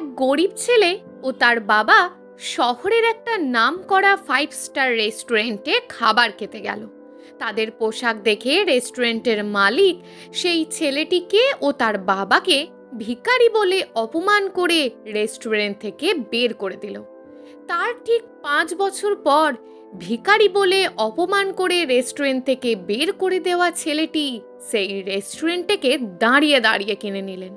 এক গরিব ছেলে ও তার বাবা শহরের একটা নামকরা ফাইভ স্টার রেস্টুরেন্টে খাবার খেতে গেল। তাদের পোশাক দেখে রেস্টুরেন্টের মালিক সেই ছেলেটিকে ও তার বাবাকে ভিকারি বলে অপমান করে রেস্টুরেন্ট থেকে বের করে দিল। তার ঠিক পাঁচ বছর পর ভিখারি বলে অপমান করে রেস্টুরেন্ট থেকে বের করে দেওয়া ছেলেটি সেই রেস্টুরেন্টটাকে দাঁড়িয়ে দাঁড়িয়ে কিনে নিলেন।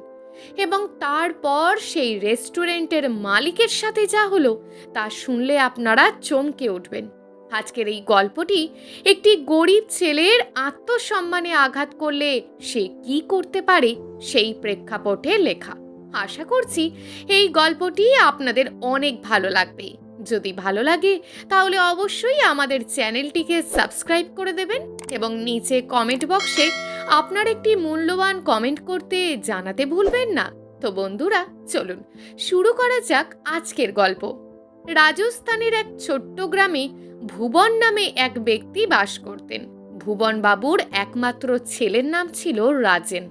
এবং তারপর সেই রেস্টুরেন্টের মালিকের সাথে যা হলো, তা শুনলে আপনারা চমকে উঠবেন। আজকের এই গল্পটি একটি গরিব ছেলের আত্মসম্মানে আঘাত করলে সে কি করতে পারে সেই প্রেক্ষাপটে লেখা। আশা করছি এই গল্পটি আপনাদের অনেক ভালো লাগবে। যদি ভালো লাগে, তাহলে অবশ্যই আমাদের চ্যানেলটিকে সাবস্ক্রাইব করে দেবেন এবং নিচে কমেন্ট বক্সে আপনার একটি মূল্যবান কমেন্ট করতে জানাতে ভুলবেন না। তো বন্ধুরা, চলুন শুরু করা যাক আজকের গল্প। রাজস্থানের এক ছোট্ট গ্রামে ভুবন নামে এক ব্যক্তি বাস করতেন। ভুবন বাবুর একমাত্র ছেলের নাম ছিল রাজেন।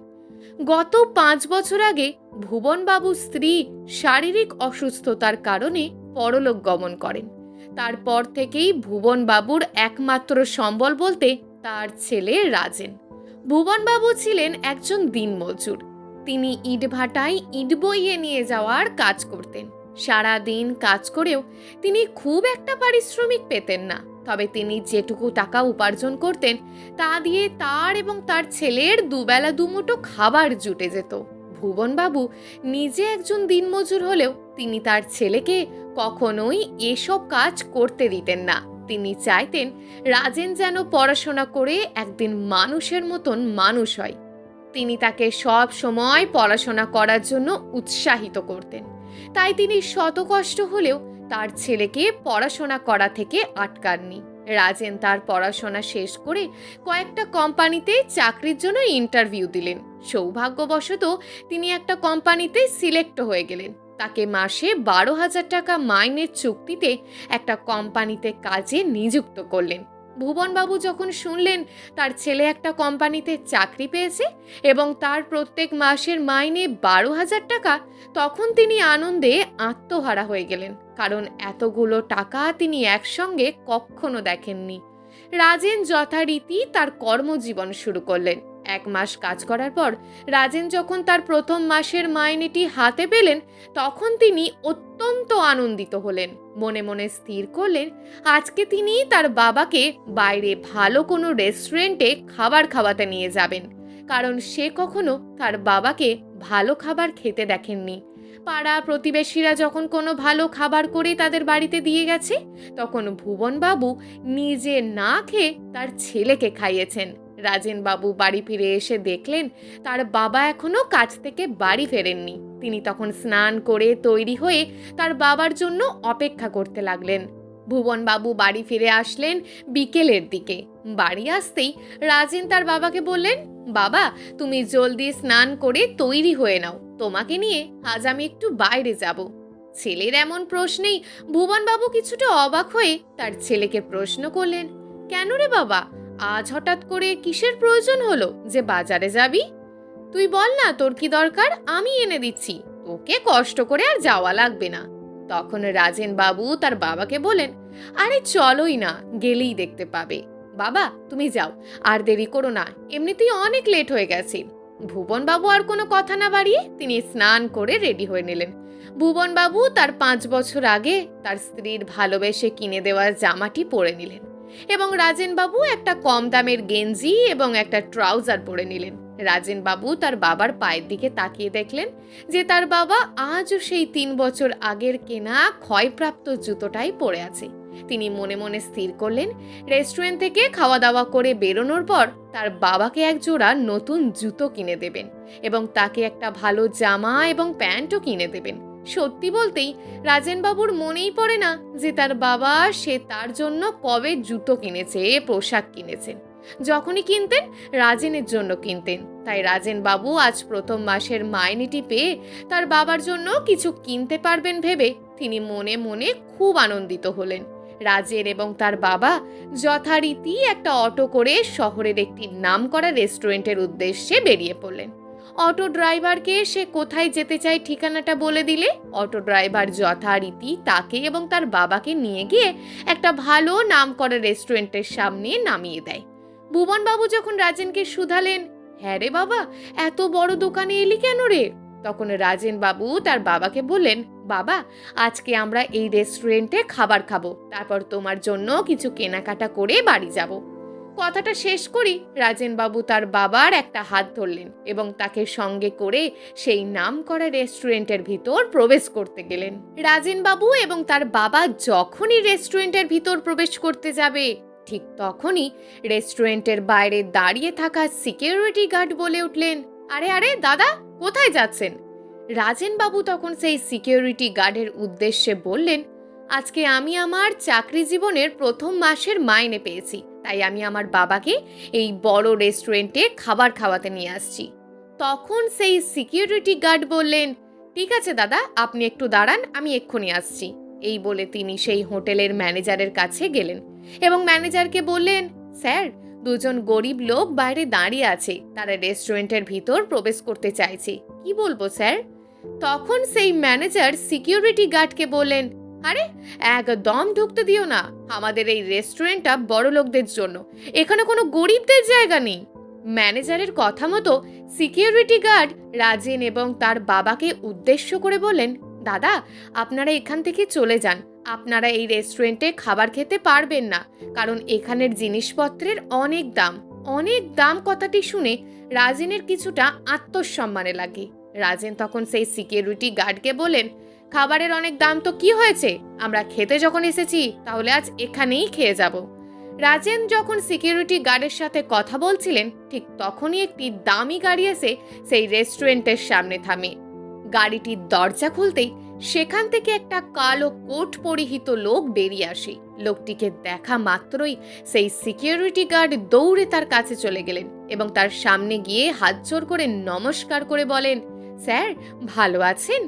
গত পাঁচ বছর আগে ভুবন বাবুর স্ত্রী শারীরিক অসুস্থতার কারণে পরলোক গমন করেন। তারপর থেকেই ভুবন বাবুর একমাত্র সম্বল বলতে তার ছেলে রাজেন। ভুবনবাবু ছিলেন একজন দিনমজুর। তিনি ইটভাটায় ইট বইয়ে নিয়ে যাওয়ার কাজ করতেন। সারা দিন কাজ করেও তিনি খুব একটা পারিশ্রমিক পেতেন না। তবে তিনি যেটুকু টাকা উপার্জন করতেন, তা দিয়ে তার এবং তার ছেলের দুবেলা দুমুটো খাবার জুটে যেত। ভুবনবাবু নিজে একজন দিনমজুর হলেও তিনি তার ছেলেকে কখনোই এসব কাজ করতে দিতেন না। তিনি চাইতেন রাজেন যেন পড়াশোনা করে একদিন মানুষের মতন মানুষ হয়। তিনি তাকে সব সময় পড়াশোনা করার জন্য উৎসাহিত করতেন। তাই তিনি শত কষ্ট হলেও তার ছেলেকে পড়াশোনা করা থেকে আটকাননি। রাজেন তার পড়াশোনা শেষ করে কয়েকটা কোম্পানিতে চাকরির জন্য ইন্টারভিউ দিলেন। সৌভাগ্যবশত তিনি একটা কোম্পানিতে সিলেক্ট হয়ে গেলেন। তাকে মাসে বারো হাজার টাকা মাইনের চুক্তিতে একটা কোম্পানিতে কাজে নিযুক্ত করলেন। ভুবনবাবু যখন শুনলেন, তার ছেলে একটা কোম্পানিতে চাকরি পেয়েছে এবং তার প্রত্যেক মাসের মাইনে বারো হাজার টাকা, তখন তিনি আনন্দে আত্মহারা হয়ে গেলেন, কারণ এতগুলো টাকা তিনি একসঙ্গে কখনো দেখেননি। রাজেন যথারীতি তার কর্মজীবন শুরু করলেন। এক মাস কাজ করার পর রাজেন যখন তার প্রথম মাসের মাইনেটি হাতে পেলেন, তখন তিনি অত্যন্ত আনন্দিত হলেন। মনে মনে স্থির করলেন, আজকে তিনি তার বাবাকে বাইরে ভালো কোনো রেস্টুরেন্টে খাবার খাওয়াতে নিয়ে যাবেন। কারণ সে কখনো তার বাবাকে ভালো খাবার খেতে দেখেননি। পাড়া প্রতিবেশীরা যখন কোনো ভালো খাবার করে তাদের বাড়িতে দিয়ে গেছে, তখন ভুবনবাবু নিজে না খেয়ে তার ছেলেকে খাইয়েছেন। রাজেন বাবু বাড়ি ফিরে এসে দেখলেন তার বাবা এখনও কাজ থেকে বাড়ি ফেরেননি। তিনি তখন স্নান করে তৈরি হয়ে তার বাবার জন্য অপেক্ষা করতে লাগলেন। ভুবনবাবু বাড়ি ফিরে আসলেন বিকেলের দিকে। বাড়ি আসতেই রাজেন তার বাবাকে বললেন, বাবা, তুমি জলদি স্নান করে তৈরি হয়ে নাও। তোমাকে নিয়ে আজ আমি একটু বাইরে যাব। ছেলের এমন প্রশ্নেই ভুবনবাবু কিছুটা অবাক হয়ে তার ছেলেকে প্রশ্ন করলেন, কেন রে বাবা? আজ হঠাৎ করে কিসের প্রয়োজন হলো যে বাজারে যাবি? তুই বল না তোর কি দরকার, আমি এনে দিচ্ছি। তোকে কষ্ট করে আর যাওয়া লাগবে না। তখন রাজেন বাবু তার বাবাকে বলেন, আরে চলোই না, গেলেই দেখতে পাবে। বাবা, তুমি যাও, আর দেরি করো না, এমনিতেই অনেক লেট হয়ে গেছে। ভুবনবাবু আর কোনো কথা না বাড়িয়ে তিনি স্নান করে রেডি হয়ে নিলেন। ভুবনবাবু তার পাঁচ বছর আগে তার স্ত্রীর ভালোবেসে কিনে দেওয়া জামাটি পরে নিলেন। এবং রাজেনবাবু একটা কম দামের গেঞ্জি এবং একটা ট্রাউজার পরে নিলেন। রাজেনবাবু তার বাবার পায়ের দিকে তাকিয়ে দেখলেন যে তার বাবা আজও সেই তিন বছর আগের কেনা ক্ষয়প্রাপ্ত জুতোটাই পরে আছে। তিনি মনে মনে স্থির করলেন, রেস্টুরেন্ট থেকে খাওয়া দাওয়া করে বেরোনোর পর তার বাবাকে এক জোড়া নতুন জুতো কিনে দেবেন এবং তাকে একটা ভালো জামা এবং প্যান্টও কিনে দেবেন। সত্যি বলতেই রাজেনবাবুর মনেই পড়ে না যে তার বাবা সে তার জন্য কবে জুতো কিনেছে, পোশাক কিনেছেন। যখনই কিনতেন, রাজেনের জন্য কিনতেন। তাই রাজেন বাবু আজ প্রথম মাসের মাইনেটি পেয়ে তার বাবার জন্য কিছু কিনতে পারবেন ভেবে তিনি মনে মনে খুব আনন্দিত হলেন। রাজের এবং তার বাবা যথারীতি একটা অটো করে শহরের একটি নামকরা রেস্টুরেন্টের উদ্দেশ্যে বেরিয়ে পড়লেন। অটো ড্রাইভারকে সে কোথায় যেতে চায় ঠিকানাটা বলে দিলে? অটো ড্রাইভার যথারীতি তাকে এবং তার বাবাকে নিয়ে গিয়ে একটা ভালো নাম করা রেস্টুরেন্টের সামনে নামিয়ে দেয়। ভুবনবাবু যখন রাজেনকে শুধালেন হ্যাঁ রে বাবা, এত বড় দোকানে এলি কেন রে? তখন রাজেন বাবু তার বাবাকে বললেন, বাবা, আজকে আমরা এই রেস্টুরেন্টে খাবার খাব, তারপর তোমার জন্য কিছু কেনাকাটা করে বাড়ি যাব। কথাটা শেষ করি রাজেন বাবু তার বাবার একটা হাত ধরলেন এবং তাকে সঙ্গে করে সেই নাম করা রেস্টুরেন্টের ভিতর প্রবেশ করতে গেলেন। রাজেন বাবু এবং তার বাবা যখনই রেস্টুরেন্টের ভিতর প্রবেশ করতে যাবে, ঠিক তখনই রেস্টুরেন্টের বাইরে দাঁড়িয়ে থাকা সিকিউরিটি গার্ড বলে উঠলেন, আরে আরে, দাদা, কোথায় যাচ্ছেন? রাজেন বাবু তখন সেই সিকিউরিটি গার্ডের উদ্দেশ্যে বললেন, আজকে আমি আমার চাকরি জীবনের প্রথম মাসের মাইনে পেয়েছি। তাই আমি আমার বাবাকে এই বড় রেস্টুরেন্টে খাবার খাওয়াতে নিয়ে আসছি। তখন সেই সিকিউরিটি গার্ড বললেন, ঠিক আছে দাদা, আপনি একটু দাঁড়ান, আমি এক্ষুনি আসছি। এই বলে তিনি সেই হোটেলের ম্যানেজারের কাছে গেলেন এবং ম্যানেজারকে বললেন, স্যার, দুজন গরিব লোক বাইরে দাঁড়িয়ে আছে, তারা রেস্টুরেন্টের ভিতর প্রবেশ করতে চাইছে। কি বলব, স্যার? তখন সেই ম্যানেজার সিকিউরিটি গার্ডকে বললেন আরে, একদম ঢুকতে দিও না। আমাদের এই রেস্টুরেন্টটা বড় লোকদের জন্য। এখানে কোনো গরিবদের জায়গা নেই। ম্যানেজারের কথা মতো সিকিউরিটি গার্ড রাজেন এবং তার বাবাকে উদ্দেশ্য করে বলেন দাদা, আপনারা এখান থেকে চলে যান। আপনারা এই রেস্টুরেন্টে খাবার খেতে পারবেন না। কারণ এখানের জিনিসপত্রের অনেক দাম। অনেক দাম কথাটি শুনে রাজেনের কিছুটা আত্মসম্মানে লাগে। রাজেন তখন সেই সিকিউরিটি গার্ডকে বলেন খাবারের অনেক দাম তো কি হয়েছে? আমরা খেতে যখন এসেছি, তাহলে আজ এখানেই খেয়ে যাব। রাজেন যখন সিকিউরিটি গার্ডের সাথে কথা বলছিলেন, ঠিক তখনই একটি দামি গাড়ি এসে সেই রেস্টুরেন্টের সামনে থামে। গাড়িটির দরজা খুলতেই সেখান থেকে একটা কালো কোট পরিহিত লোক বেরিয়ে আসে। লোকটিকে দেখা মাত্রই সেই সিকিউরিটি গার্ড দৌড়ে তার কাছে চলে গেলেন এবং তার সামনে গিয়ে হাত জোর করে নমস্কার করে বলেন, স্যার, ভালো আছেন?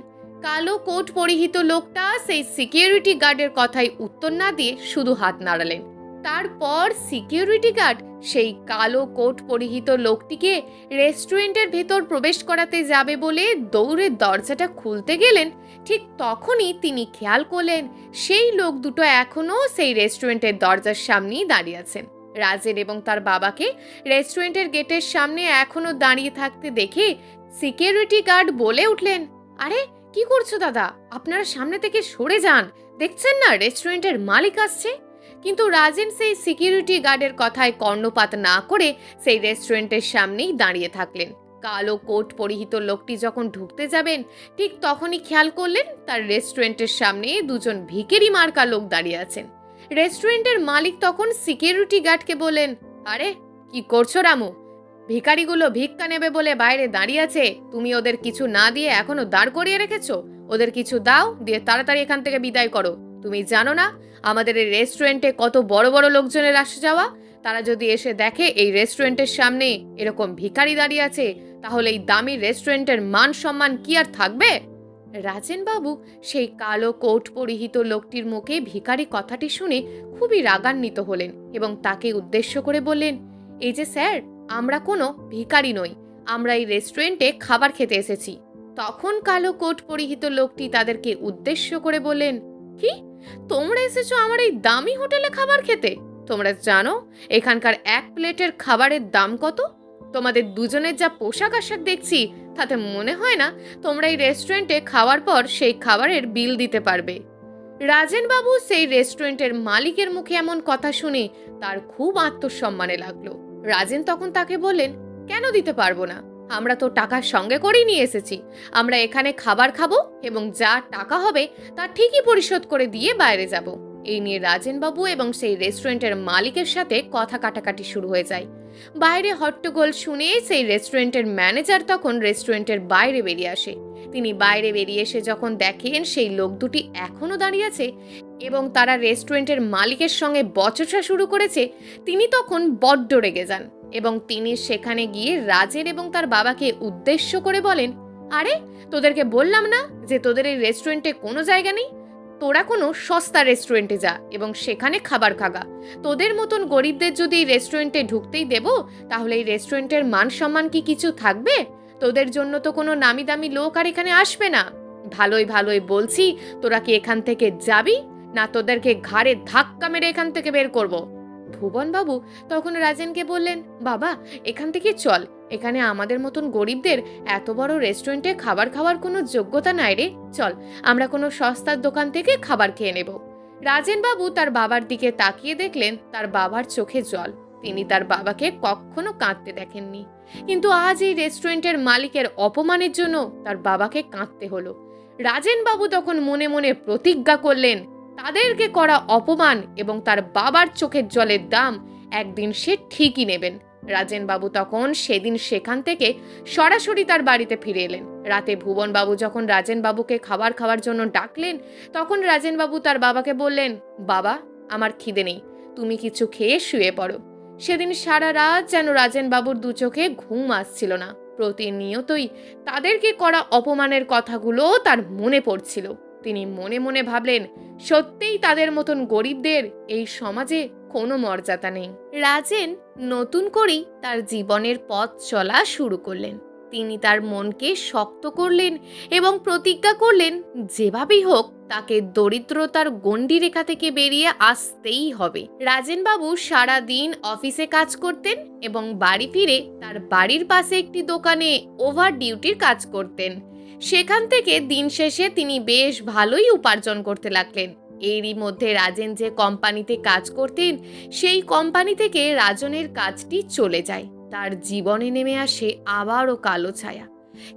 কালো কোট পরিহিত লোকটা সেই সিকিউরিটি গার্ডের কথায় উত্তর না দিয়ে শুধু হাত নাড়ালেন। তারপর সিকিউরিটি গার্ড সেই কালো কোট পরিহিত লোকটিকে রেস্টুরেন্টের ভেতর প্রবেশ করাতে যাবে বলে দৌড়ে দরজাটা খুলতে গেলেন। ঠিক তখনই তিনি খেয়াল করলেন, সেই লোক দুটো এখনও সেই রেস্টুরেন্টের দরজার সামনেই দাঁড়িয়ে আছেন। রাজের এবং তার বাবাকে রেস্টুরেন্টের গেটের সামনে এখনও দাঁড়িয়ে থাকতে দেখে সিকিউরিটি গার্ড বলে উঠলেন, আরে কি করছ দাদা? আপনারা সামনে থেকে সরে যান। দেখছেন না, রেস্টুরেন্টের মালিক আসছে? কিন্তু রাজেন সেই সিকিউরিটি গার্ডের কথায় কর্ণপাত না করে সেই রেস্টুরেন্টের সামনেই দাঁড়িয়ে থাকলেন। কালো কোট পরিহিত লোকটি যখন ঢুকতে যাবেন, ঠিক তখনই খেয়াল করলেন তার রেস্টুরেন্টের সামনে দুজন ভিকেরি মার্কা লোক দাঁড়িয়ে আছেন। রেস্টুরেন্টের মালিক তখন সিকিউরিটি গার্ডকে বলেন আরে, কি করছ রামু? ভিখারিগুলো ভিক্ষা নেবে বলে বাইরে দাঁড়িয়ে আছে। তুমি ওদের কিছু না দিয়ে এখনও দাঁড় করিয়ে রেখেছো? ওদের কিছু দাও, দিয়ে তাড়াতাড়ি এখান থেকে বিদায় করো। তুমি জানো না, আমাদের এই রেস্টুরেন্টে কত বড় বড় লোকজনের আসা যাওয়া? তারা যদি এসে দেখে এই রেস্টুরেন্টের সামনে এরকম ভিখারি দাঁড়িয়ে আছে, তাহলে এই দামি রেস্টুরেন্টের মান সম্মান কি আর থাকবে? রাজেন বাবু সেই কালো, কোট পরিহিত লোকটির মুখে ভিখারি কথাটি শুনে খুবই রাগান্বিত হলেন এবং তাকে উদ্দেশ্য করে বললেন, এই যে স্যার আমরা কোনো ভিখারি নই। আমরা এই রেস্টুরেন্টে খাবার খেতে এসেছি। তখন কালো কোট পরিহিত লোকটি তাদেরকে উদ্দেশ্য করে বললেন, কি? তোমরা এসেছ আমার এই দামি হোটেলে খাবার খেতে? তোমরা জানো, এখানকার এক প্লেটের খাবারের দাম কত? তোমাদের দুজনের যা পোশাক আশাক দেখছি, তাতে মনে হয় না তোমরা এই রেস্টুরেন্টে খাওয়ার পর সেই খাবারের বিল দিতে পারবে। রাজেন বাবু সেই রেস্টুরেন্টের মালিকের মুখে এমন কথা শুনে তার খুব আত্মসম্মানে লাগল। রাজেন তখন তাকে বললেন, কেন দিতে পারব না? আমরা তো টাকার সঙ্গে করেই নিয়ে এসেছি। আমরা এখানে খাবার খাব এবং যা টাকা হবে তা ঠিকই পরিশোধ করে দিয়ে বাইরে যাব। এই নিয়ে রাজেনবাবু এবং সেই রেস্টুরেন্টের মালিকের সাথে কথা কাটাকাটি শুরু হয়ে যায়। বাইরে হট্টগোল শুনে সেই রেস্টুরেন্টের ম্যানেজার তখন রেস্টুরেন্টের বাইরে বেরিয়ে আসে। তিনি বাইরে বেরিয়ে এসে যখন দেখেন সেই লোক দুটি এখনও দাঁড়িয়ে আছে এবং তারা রেস্টুরেন্টের মালিকের সঙ্গে বচসা শুরু করেছে, তিনি তখন বড্ড রেগে যান এবং তিনি সেখানে গিয়ে রাজের এবং তার বাবাকে উদ্দেশ্য করে বলেন, আরে, তোদেরকে বললাম না যে তোদের এই রেস্টুরেন্টে কোনো জায়গা নেই? তোরা কোনো সস্তা রেস্টুরেন্টে যা এবং সেখানে খাবার খাগা। তোদের মতন গরিবদের যদি এই রেস্টুরেন্টে ঢুকতেই দেব, তাহলে এই রেস্টুরেন্টের মান সম্মান কি কিছু থাকবে? তোদের জন্য তো কোনো নামি দামি লোক আর এখানে আসবে না। ভালোই ভালোই বলছি, তোরা কি এখান থেকে যাবি? না তোদেরকে ঘাড়ে ধাক্কা মেরে এখান থেকে বের করব। ভুবনবাবু তখন রাজেনকে বললেন, বাবা, এখান থেকে চল। এখানে আমাদের মতন গরিবদের এত বড় রেস্টুরেন্টে খাবার খাওয়ার কোনো যোগ্যতা নাই রে। চল, আমরা কোনো সস্তার দোকান থেকে খাবার খেয়ে নেব। রাজেনবাবু তার বাবার দিকে তাকিয়ে দেখলেন তার বাবার চোখে জল। তিনি তার বাবাকে কখনো কাঁদতে দেখেননি। কিন্তু আজ এই রেস্টুরেন্টের মালিকের অপমানের জন্য তার বাবাকে কাঁদতে হলো। রাজেনবাবু তখন মনে মনে প্রতিজ্ঞা করলেন তাদেরকে করা অপমান এবং তার বাবার চোখের জলের দাম একদিন সে ঠিকই নেবেন। রাজেনবাবু তখন সেদিন সেখান থেকে সরাসরি তার বাড়িতে ফিরে এলেন। রাতে ভুবনবাবু যখন রাজেনবাবুকে খাবার খাওয়ার জন্য ডাকলেন, তখন রাজেনবাবু তার বাবাকে বললেন, বাবা, আমার খিদে নেই, তুমি কিছু খেয়ে শুয়ে পড়ো। সেদিন সারা রাত যেন রাজেনবাবুর দু চোখে ঘুম আসছিল না। প্রতিনিয়তই তাদেরকে করা অপমানের কথাগুলো তার মনে পড়ছিল। তিনি মনে মনে ভাবলেন, সত্যিই তাদের মতন গরিবদের এই সমাজে কোনো মর্যাদা নেই। রাজেন নতুন করেই তার জীবনের পথ চলা শুরু করলেন। তিনি তার মনকে শক্ত করলেন এবং প্রতিজ্ঞা করলেন, যেভাবেই হোক তাকে দরিদ্রতার গণ্ডি রেখা থেকে বেরিয়ে আসতেই হবে। রাজেনবাবু সারা দিন অফিসে কাজ করতেন এবং বাড়ি ফিরে তার বাড়ির পাশে একটি দোকানে ওভার ডিউটির কাজ করতেন। সেখান থেকে দিন শেষে তিনি বেশ ভালোই উপার্জন করতে লাগলেন। এরই মধ্যে রাজেন যে কোম্পানিতে কাজ করতেন, সেই কোম্পানি থেকে রাজনের কাজটি চলে যায়। তার জীবনে নেমে আসে আবারও কালো ছায়া।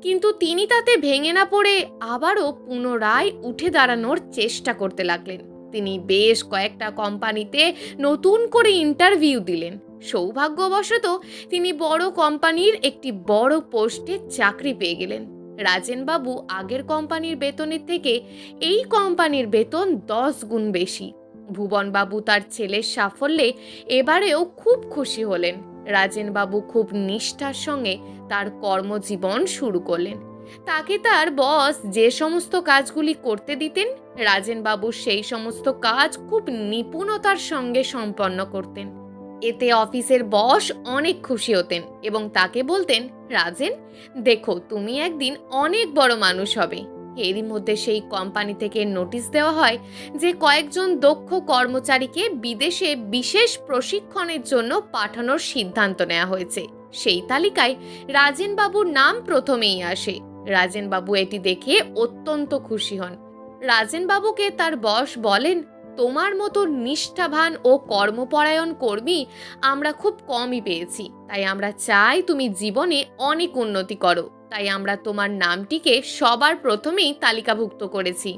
কিন্তু তিনি তাতে ভেঙে না পড়ে আবারও পুনরায় উঠে দাঁড়ানোর চেষ্টা করতে লাগলেন। তিনি বেশ কয়েকটা কোম্পানিতে নতুন করে ইন্টারভিউ দিলেন। সৌভাগ্যবশত তিনি বড় কোম্পানির একটি বড় পোস্টে চাকরি পেয়ে গেলেন। রাজেনবাবু আগের কোম্পানির বেতনের থেকে এই কোম্পানির বেতন দশ গুণ বেশি। ভুবনবাবু তার ছেলের সাফল্যে এবারেও খুব খুশি হলেন। রাজেনবাবু খুব নিষ্ঠার সঙ্গে তার কর্মজীবন শুরু করলেন। তাকে তার বস যে সমস্ত কাজগুলি করতে দিতেন, রাজেনবাবু সেই সমস্ত কাজ খুব নিপুণতার সঙ্গে সম্পন্ন করতেন। এতে অফিসের বস অনেক খুশি হতেন এবং তাকে বলতেন, রাজেন, দেখো, তুমি একদিন অনেক বড় মানুষ হবে। এরই মধ্যে সেই কোম্পানি থেকে নোটিশ দেওয়া হয় যে কয়েকজন দক্ষ কর্মচারীকে বিদেশে বিশেষ প্রশিক্ষণের জন্য পাঠানোর সিদ্ধান্ত নেওয়া হয়েছে। সেই তালিকায় রাজেনবাবুর নাম প্রথমেই আসে। রাজেনবাবু এটি দেখে অত্যন্ত খুশি হন। রাজেনবাবুকে তার বস বলেন তোমার মতো নিষ্ঠাবান ও কর্মপরায়ণ কর্মী আমরা খুব কমই পেয়েছি। তাই আমরা চাই তুমি জীবনে অনেক উন্নতি করো। তাই আমরা তোমার নামটিকে সবার প্রথমেই তালিকাভুক্ত করেছি।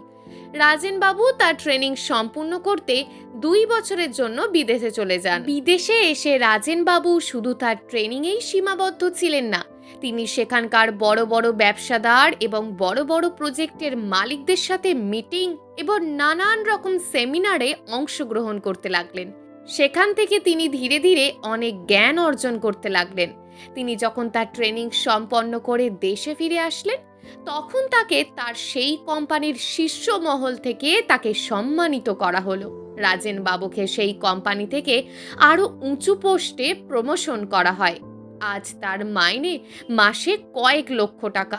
রাজেনবাবু তার ট্রেনিং সম্পূর্ণ করতে দুই বছরের জন্য বিদেশে চলে যান। বিদেশে এসে রাজেনবাবু শুধু তার ট্রেনিংয়েই সীমাবদ্ধ ছিলেন না তিনি সেখানকার বড় বড় ব্যবসাদার এবং বড় বড় প্রজেক্টের মালিকদের সাথে মিটিং এবং নানান রকম সেমিনারে অংশগ্রহণ করতে লাগলেন। সেখান থেকে তিনি ধীরে ধীরে অনেক জ্ঞান অর্জন করতে লাগলেন। তিনি যখন তার ট্রেনিং সম্পন্ন করে দেশে ফিরে আসলেন, তখন তাকে তার সেই কোম্পানির শীর্ষ মহল থেকে তাকে সম্মানিত করা হলো। রাজেন বাবুকে সেই কোম্পানি থেকে আরও উঁচু পোস্টে প্রমোশন করা হয়। আজ তার মাইনে মাসে কয়েক লক্ষ টাকা।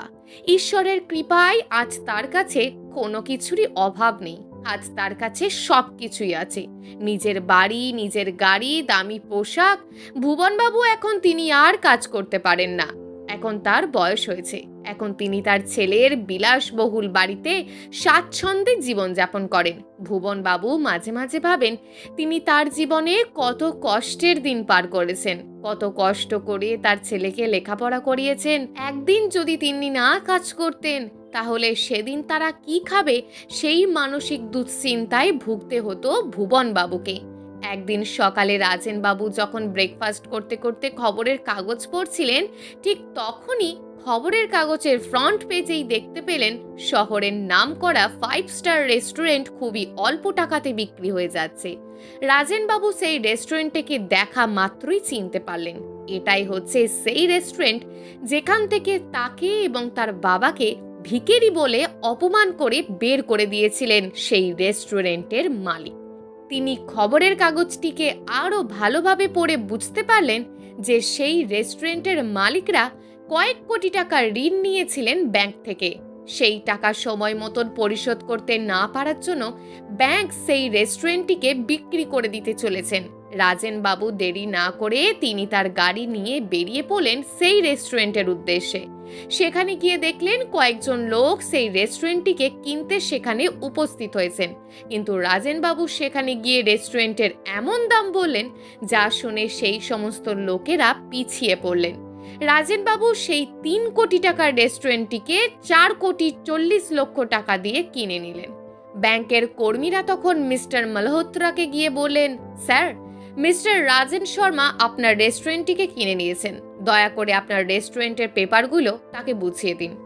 ঈশ্বরের কৃপায় আজ তার কাছে কোনো কিছুরই অভাব নেই। আজ তার কাছে সব কিছুই আছে। নিজের বাড়ি, নিজের গাড়ি, দামি পোশাক। ভুবনবাবু এখন তিনি আর কাজ করতে পারেন না। এখন তার বয়স হয়েছে। এখন তিনি তার ছেলের বিলাসবহুল বাড়িতে স্বাচ্ছন্দ্যে জীবনযাপন করেন। ভুবনবাবু মাঝে মাঝে ভাবেন, তিনি তার জীবনে কত কষ্টের দিন পার করেছেন। কত কষ্ট করে তার ছেলেকে লেখাপড়া করিয়েছেন। একদিন যদি তিনি না কাজ করতেন, তাহলে সেদিন তারা কি খাবে সেই মানসিক দুশ্চিন্তায় ভুগতে হতো ভুবনবাবুকে। একদিন সকালে রাজেনবাবু যখন ব্রেকফাস্ট করতে করতে খবরের কাগজ পড়ছিলেন, ঠিক তখনই খবরের কাগজের ফ্রন্ট পেজেই দেখতে পেলেন শহরের নামকরা ফাইভ স্টার রেস্টুরেন্ট খুবই অল্প টাকাতে বিক্রি হয়ে যাচ্ছে। রাজেনবাবু সেই রেস্টুরেন্টটিকে দেখা মাত্রই চিনতে পারলেন। এটাই হচ্ছে সেই রেস্টুরেন্ট যেখান থেকে তাকে এবং তার বাবাকে ভিকেরি বলে অপমান করে বের করে দিয়েছিলেন সেই রেস্টুরেন্টের মালিক। তিনি খবরের কাগজটিকে আরও ভালোভাবে পড়ে বুঝতে পারলেন যে সেই রেস্টুরেন্টের মালিকরা কয়েক কোটি টাকা ঋণ নিয়েছিলেন ব্যাংক থেকে। সেই টাকা সময় মতন পরিশোধ করতে না পারার জন্য ব্যাংক সেই রেস্টুরেন্টটিকে বিক্রি করে দিতে চলেছেন। রাজেন বাবু দেরি না করে তিনি তার গাড়ি নিয়ে বেরিয়ে পড়লেন সেই রেস্টুরেন্টের উদ্দেশ্যে। সেখানে গিয়ে দেখলেন কয়েকজন লোক সেই রেস্টুরেন্টটিকে কিনতে সেখানে উপস্থিত হয়েছেন। কিন্তু রাজেন বাবু সেখানে গিয়ে রেস্টুরেন্টের এমন দাম বললেন যা শুনে সেই সমস্ত লোকেরা পিছিয়ে পড়লেন। রাজেনবাবু সেই তিন কোটি টাকার রেস্টুরেন্টটিকে চার কোটি চল্লিশ লক্ষ টাকা দিয়ে কিনে নিলেন। ব্যাংকের কর্মীরা তখন মিস্টার মালহোত্রাকে গিয়ে বললেন, স্যার মিস্টার রাজেন শর্মা আপনার রেস্টুরেন্টটিকে কিনে নিয়েছেন। দয়া করে আপনার রেস্টুরেন্টের পেপারগুলো তাকে বুঝিয়ে দিন।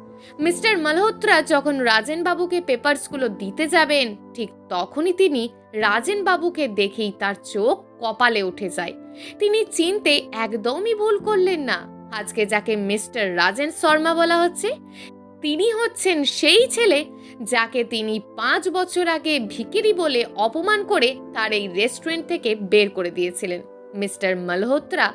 মিস্টার মালহোত্রা যখন রাজেন বাবুকে পেপারসগুলো দিতে যাবেন, ঠিক তখনই তিনি রাজেন বাবুকে দেখেই তার চোখ কপালে উঠে যায়। তিনি চিনতে একদমই ভুল করলেন না। আজকে যাকে মিস্টার রাজেন শর্মা বলা হচ্ছে তিনি হচ্ছেন সেই ছেলে যাকে তিনি পাঁচ বছর আগে ভিকিরি বলে অপমান করে তার এই রেস্টুরেন্ট থেকে বের করে দিয়েছিলেন। মিস্টার মালহোত্রা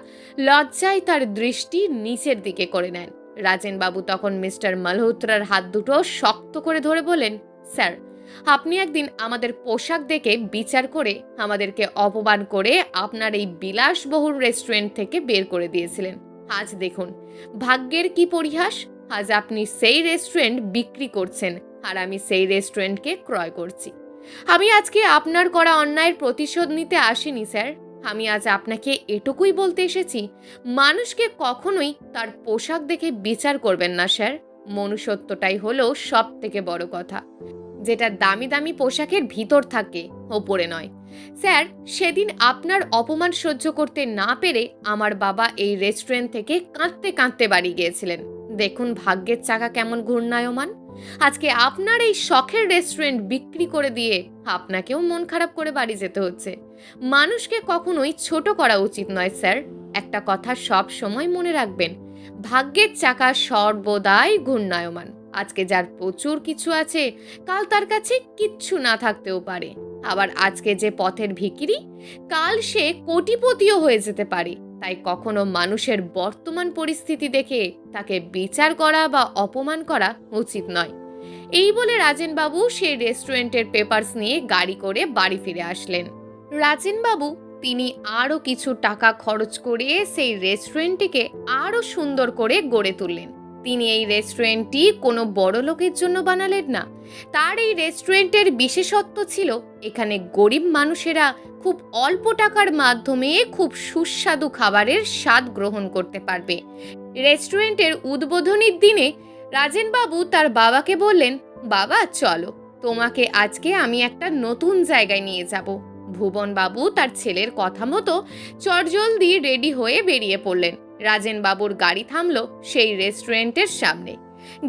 লজ্জায় তার দৃষ্টি নিচের দিকে করে নেন। রাজেন বাবু তখন মিস্টার মালহোত্রার হাত দুটো শক্ত করে ধরে বলেন স্যার, আপনি একদিন আমাদের পোশাক দেখে বিচার করে আমাদেরকে অপমান করে আপনার এই বিলাসবহুল রেস্টুরেন্ট থেকে বের করে দিয়েছিলেন। আজ দেখুন, ভাগ্যের কি পরিহাস? আজ আপনি সেই রেস্টুরেন্ট বিক্রি করছেন আর আমি সেই রেস্টুরেন্টকে ক্রয় করছি। আমি আজকে আপনার করা অন্যায়ের প্রতিশোধ নিতে আসিনি, স্যার। আমি আজ আপনাকে এটুকুই বলতে এসেছি, মানুষকে কখনোই তার পোশাক দেখে বিচার করবেন না, স্যার। মনুষ্যত্বটাই হলো সব থেকে বড় কথা। যেটা দামি দামি পোশাকের ভিতর থাকে, ওপরে নয়। স্যার, সেদিন আপনার অপমান সহ্য করতে না পেরে আমার বাবা এই রেস্টুরেন্ট থেকে কাঁদতে কাঁদতে বাড়ি গিয়েছিলেন। দেখুন ভাগ্যের চাকা কেমন ঘূর্ণায়মান। আজকে আপনার এই শখের রেস্টুরেন্ট বিক্রি করে দিয়ে আপনাকেও মন খারাপ করে বাড়ি যেতে হচ্ছে। মানুষকে কখনোই ছোট করা উচিত নয়, স্যার। একটা কথা সব সময় মনে রাখবেন, ভাগ্যের চাকা সর্বদাই ঘূর্ণায়মান। আজকে যার প্রচুর কিছু আছে, কাল তার কাছে কিচ্ছু না থাকতেও পারে। আবার আজকে যে পথের ভিকিরি, কাল সে কোটিপতিও হয়ে যেতে পারে। তাই কখনো মানুষের বর্তমান পরিস্থিতি দেখে তাকে বিচার করা বা অপমান করা উচিত নয়। এই বলে রাজেনবাবু সেই রেস্টুরেন্টের পেপার্স নিয়ে গাড়ি করে বাড়ি ফিরে আসলেন। রাজেনবাবু, তিনি আরও কিছু টাকা খরচ করে সেই রেস্টুরেন্টটিকে আরও সুন্দর করে গড়ে তুললেন। তিনি এই রেস্টুরেন্টটি কোনো বড় লোকের জন্য বানালেন না। তার এই রেস্টুরেন্টের বিশেষত্ব ছিল, এখানে গরিব মানুষেরা খুব অল্প টাকার মাধ্যমে খুব সুস্বাদু খাবারের স্বাদ গ্রহণ করতে পারবে। রেস্টুরেন্টের উদ্বোধনীর দিনে রাজেনবাবু তার বাবাকে বললেন, বাবা, চলো, তোমাকে আজকে আমি একটা নতুন জায়গায় নিয়ে যাব। ভুবনবাবু তার ছেলের কথা মতো চটজলদি রেডি হয়ে বেরিয়ে পড়লেন। রাজেনবাবুর গাড়ি থামল সেই রেস্টুরেন্টের সামনে।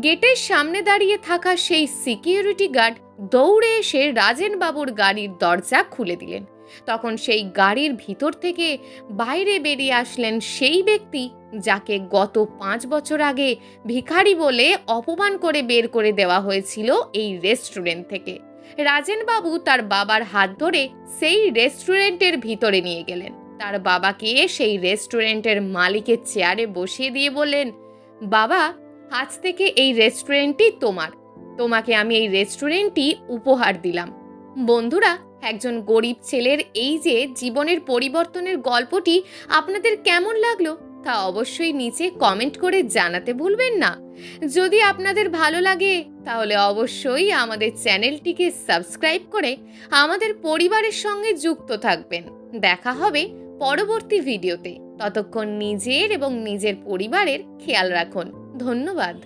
গেটের সামনে দাঁড়িয়ে থাকা সেই সিকিউরিটি গার্ড দৌড়ে এসে রাজেনবাবুর গাড়ির দরজা খুলে দিলেন। তখন সেই গাড়ির ভিতর থেকে বাইরে বেরিয়ে আসলেন সেই ব্যক্তি যাকে গত পাঁচ বছর আগে ভিখারি বলে অপমান করে বের করে দেওয়া হয়েছিল এই রেস্টুরেন্ট থেকে। রাজেনবাবু তার বাবার হাত ধরে সেই রেস্টুরেন্টের ভিতরে নিয়ে গেলেন। তার বাবাকে সেই রেস্টুরেন্টের মালিকের চেয়ারে বসিয়ে দিয়ে বললেন, বাবা, আজ থেকে এই রেস্টুরেন্টটি তোমার। তোমাকে আমি এই রেস্টুরেন্টটি উপহার দিলাম। বন্ধুরা, একজন গরিব ছেলের এই যে জীবনের পরিবর্তনের গল্পটি আপনাদের কেমন লাগল তা অবশ্যই নিচে কমেন্ট করে জানাতে ভুলবেন না। যদি আপনাদের ভালো লাগে, তাহলে অবশ্যই আমাদের চ্যানেলটিকে সাবস্ক্রাইব করে আমাদের পরিবারের সঙ্গে যুক্ত থাকবেন। দেখা হবে পরবর্তী ভিডিওতে। ততক্ষণ নিজের এবং নিজের পরিবারের খেয়াল রাখুন। ধন্যবাদ।